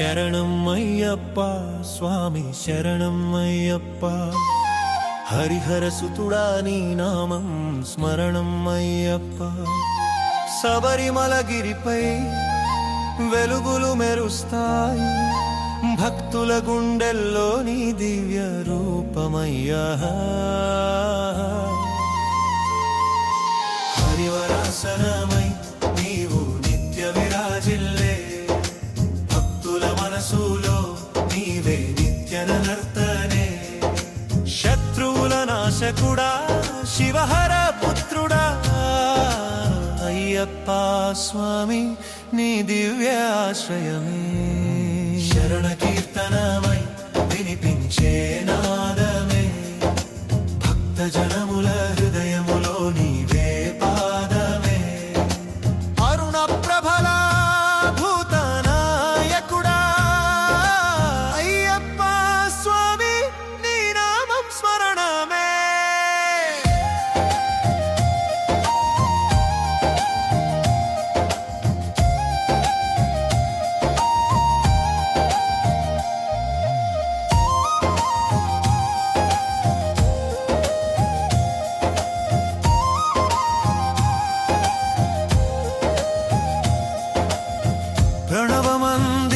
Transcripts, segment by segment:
శరణం అయ్యప్ప స్వామి శరణం అయ్యప్ప హరిహర సుతుడా నీ నామం స్మరణం అయ్యప్ప శబరిమలగిరిపై వెలుగులు మెరుస్తాయి. భక్తుల గుండెల్లో నీ దివ్య రూపమయ్యా. హరివరాసన శత్రువుల నాశకుడా శివహర పుత్రుడా. అయ్యప్ప స్వామి నీ దివ్యాశ్రయమే శరణ కీర్తనమై వినిపించే నాదమే. భక్త జనముల హృదయములో నీవే పా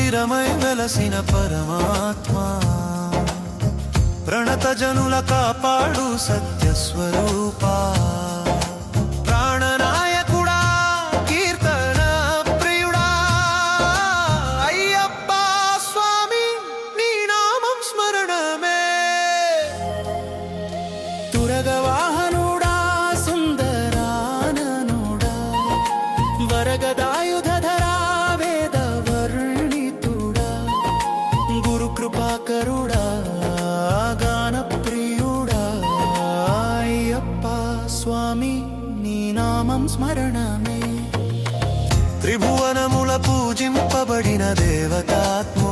స్థిరమై వెలసిన పరమాత్మా. ప్రణత జనుల కాపాడు సత్య నామం స్మరణమే. త్రిభువనముల పూజింపబడిన దేవతాత్మ.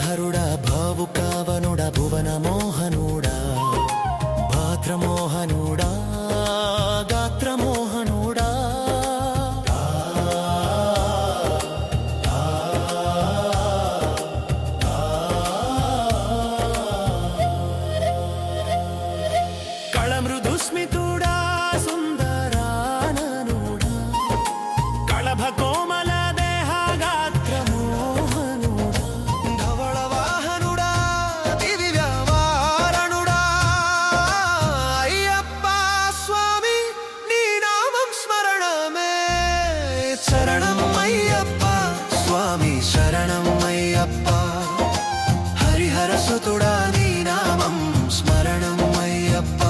భవభయహరుడా భావుకావనుడా భువన మోహనుడా భాద్రమోహనుడా. హరిహర నీ నామం స్మరణం అయ్యప్ప.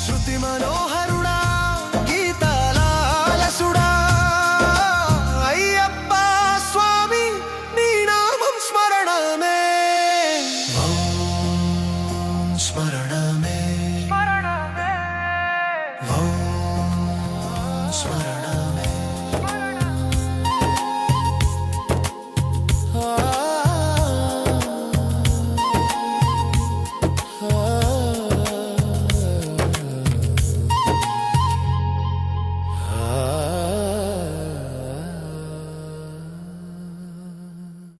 శృతి మనోహరుడా గీతాలాలసుడా. అయ్యప్ప స్వామి నీ నామం స్మరణమే. స్మరణ